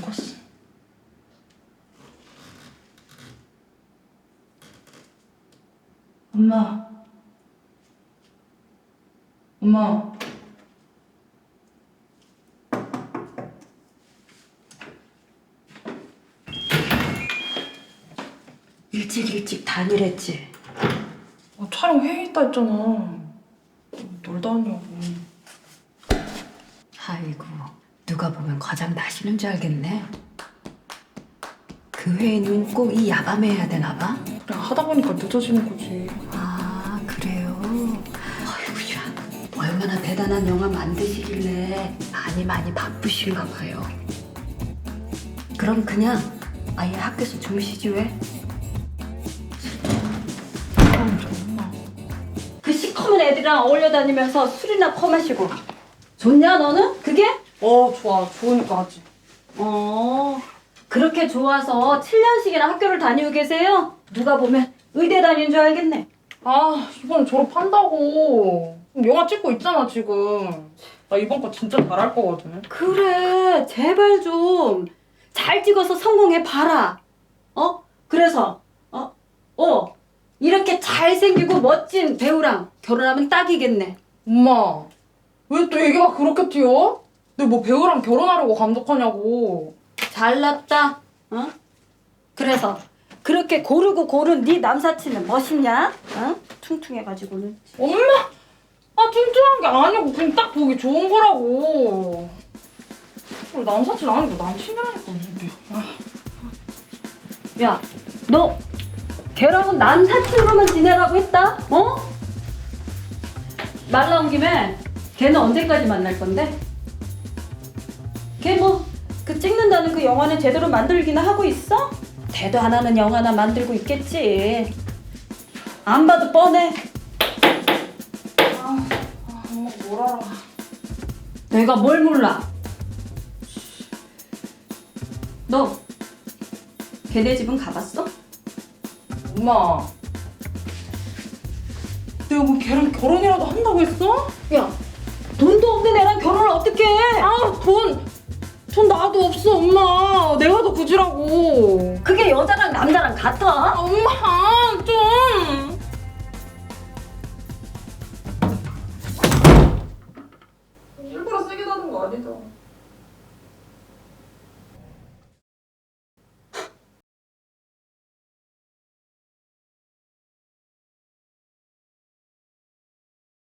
바꿨어. 엄마. 엄마. 일찍 일찍 다니랬지. 아, 촬영 회의 있다 했잖아. 놀다 왔냐고. 아이고. 누가 보면 과장 나시는 줄 알겠네. 그 회의는 꼭 이 야밤에 해야 되나 봐. 그냥 하다 보니까 늦어지는 거지. 아 그래요. 아이고야 얼마나 대단한 영화 만드시길래 많이 많이 바쁘신가 봐요. 그럼 그냥 아예 학교에서 주무시지 왜? 그 시커먼 애들이랑 어울려 다니면서 술이나 퍼마시고 좋냐 너는? 그게? 어, 좋아. 좋으니까 하지. 어 그렇게 좋아서 7년씩이나 학교를 다니고 계세요? 누가 보면 의대 다니는 줄 알겠네 아, 이번에 졸업한다고. 영화 찍고 있잖아, 지금. 나 이번 거 진짜 잘할 거거든. 그래 제발 좀 잘 찍어서 성공해 봐라 어? 그래서 어? 어 이렇게 잘생기고 멋진 배우랑 결혼하면 딱이겠네 엄마, 왜 또 얘기가 그렇게 튀어? 내가 뭐 배우랑 결혼하려고 감독하냐고. 잘났다 어? 그래서 그렇게 고르고 고른 네 남사친은 멋있냐? 어? 퉁퉁해가지고는 엄마! 아, 뚱뚱한 게 아니고 그냥 딱 보기 좋은 거라고. 우리 남사친 아니고 남친이라니까, 이게. 아, 야, 너 걔랑은 남사친으로만 지내라고 했다? 어? 말 나온 김에 걔는 언제까지 만날 건데? 그 찍는다는 그 영화는 제대로 만들기나 하고 있어? 대도 안 하는 영화나 만들고 있겠지. 안 봐도 뻔해. 아, 엄마 뭘 알아. 내가 뭘 몰라? 너 걔네 집은 가봤어? 엄마. 내가 뭐 걔랑 결혼이라도 한다고 했어? 야, 돈도 없는 애랑 돈, 돈 나도 없어, 엄마. 내가 더 굳으라고. 그게 여자랑 남자랑 같아? 아, 엄마, 좀. 일부러 세게 나는 거 아니다.